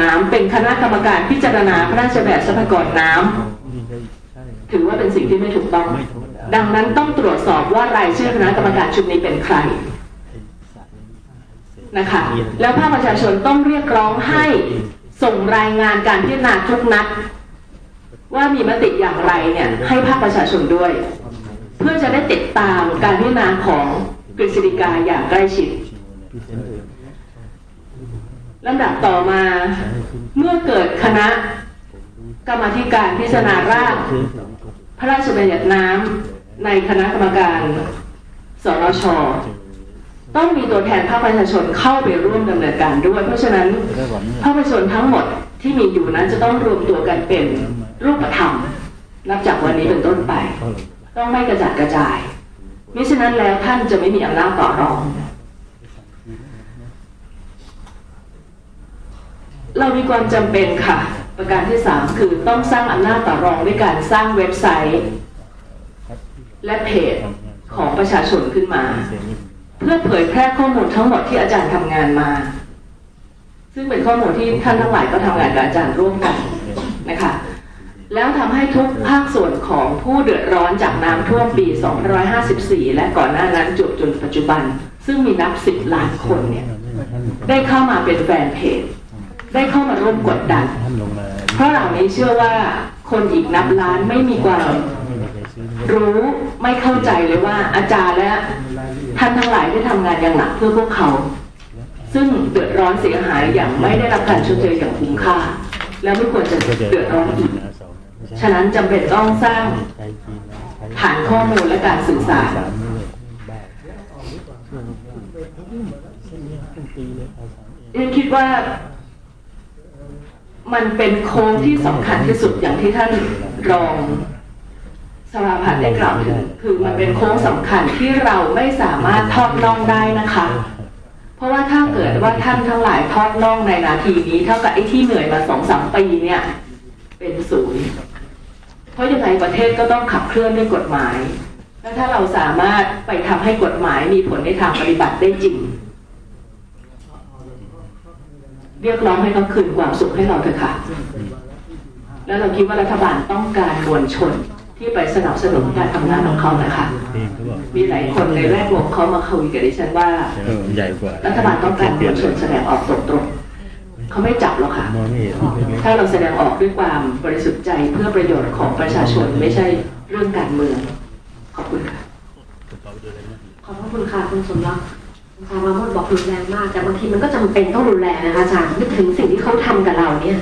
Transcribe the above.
น้ำเป็นคณะกรรมการพิจารณาพระราชบัญญัติทรัพยากรน้ำถือว่าเป็นสิ่งที่ไม่ถูกต้อง ดังนั้นต้องตรวจสอบว่ารายชื่อคณะกรรมการชุดนี้เป็นใครนะคะแล้วภาคประชาชนต้องเรียกร้องให้ส่งรายงานการพิจารณาทุกนัด ว่ามีมติอย่างไรเนี่ยให้ภาคประชาชนด้วย เพื่อจะได้ติดตามการพิจารณาของกฤษฎีกาอย่างใกล้ชิด ลำดับต่อมา เมื่อเกิดคณะ กรรมธิการพิจารณาร่างพระราชบัญญัติน้ำในคณะกรรมการสนชต้องมีตัวแทนภาคประชาชนเข้าไปร่วมดำเนินการด้วย เพราะฉะนั้นภาคประชาชนทั้งหมดที่มีอยู่นั้นจะต้องรวมตัวกันเป็นรูปธรรมนับจากวันนี้เป็นต้นไป ต้องไม่กระจัดกระจายมิฉะนั้นแล้วท่านจะไม่มีอำนาจต่อรอง เรามีความจำเป็นค่ะ ประการที่สามคือต้องสร้างอำนาจต่อรองด้วยการสร้างเว็บไซต์ และเพจของประชาชนขึ้นมา เพื่อเผยแพร่ข้อมูลทั้งหมดที่อาจารย์ทำงานมา ซึ่งเป็นข้อมูลที่ท่านทั้งหลายก็ทำงานกับอาจารย์ร่วมกันนะคะแล้วทำให้ทุกภาคส่วนของผู้เดือดร้อนจากน้ำท่วมปี 2554 และก่อนหน้านั้นจบจนปัจจุบัน ซึ่งมีนับสิบล้านคนเนี่ยได้เข้ามาเป็นแฟนเพจ ได้เข้ามาร่วมกดดันท่านลงมาเพราะเหล่านี้เชื่อว่าคนอีกนับล้านไม่มีความไม่มีใครซื้อรู้ไม่เข้าใจเลยว่าอาจารย์และท่านทั้งหลายได้ทำงานอย่างหนักเพื่อพวกเขา ซึ่งเดือดร้อนเสียหายอย่างไม่ได้รับการชดเชยอย่างคุ้มค่า แล้วไม่ควรจะก็จะเดือดร้อนอีกสองไม่ใช่ฉะนั้นจำเป็นต้องสร้างใช้จีนนะใช้ฐานข้อมูลและการสื่อสารสามนี่เลยบ้าช่วงเส้นนี้ครึ่งปีเลยเอาสามเองเรียนคิดว่า มันเป็นโค้งที่สำคัญที่สุดอย่างที่ท่านรองสราพัฒน์ได้กล่าวถึงคือมันเป็นโค้งสำคัญที่เราไม่สามารถทอดน่องได้นะคะ เพราะว่าถ้าเกิดว่าท่านทั้งหลายทอดน่องในนาทีนี้ เท่ากับไอ้ที่เหนื่อยมาสองสามปีเนี่ย เป็นศูนย์เพราะยังไงประเทศก็ต้องขับเคลื่อนด้วยกฎหมาย และถ้าเราสามารถไปทำให้กฎหมายมีผลในทางปฏิบัติได้จริง เรียกร้องให้เขาคืนความสุขให้เราเถอะค่ะ แล้วเราคิดว่ารัฐบาลต้องการมวลชนที่ไปสนับสนุนการทำงานของเขานะคะเลงเขาบอกมีหลายคนในแวดวงเขามาคุยกับดิฉันว่าใหญ่กว่ารัฐบาลต้องการมวลชนแสดงออกตรงๆเขาไม่จับหรอกค่ะ ถ้าเราแสดงออกด้วยความบริสุทธิ์ใจเพื่อประโยชน์ของประชาชนไม่ใช่เรื่องการเมือง ขอบคุณค่ะๆกระเป๋าเดินอะไรนะขอบพระคุณค่ะคุณสมรัก อาจารย์มาโมดบอกรุนแรงมาก แต่บางทีมันก็จำเป็นต้องรุนแรงนะคะอาจารย์นึกถึงสิ่งที่เขาทำกับเราเนี่ย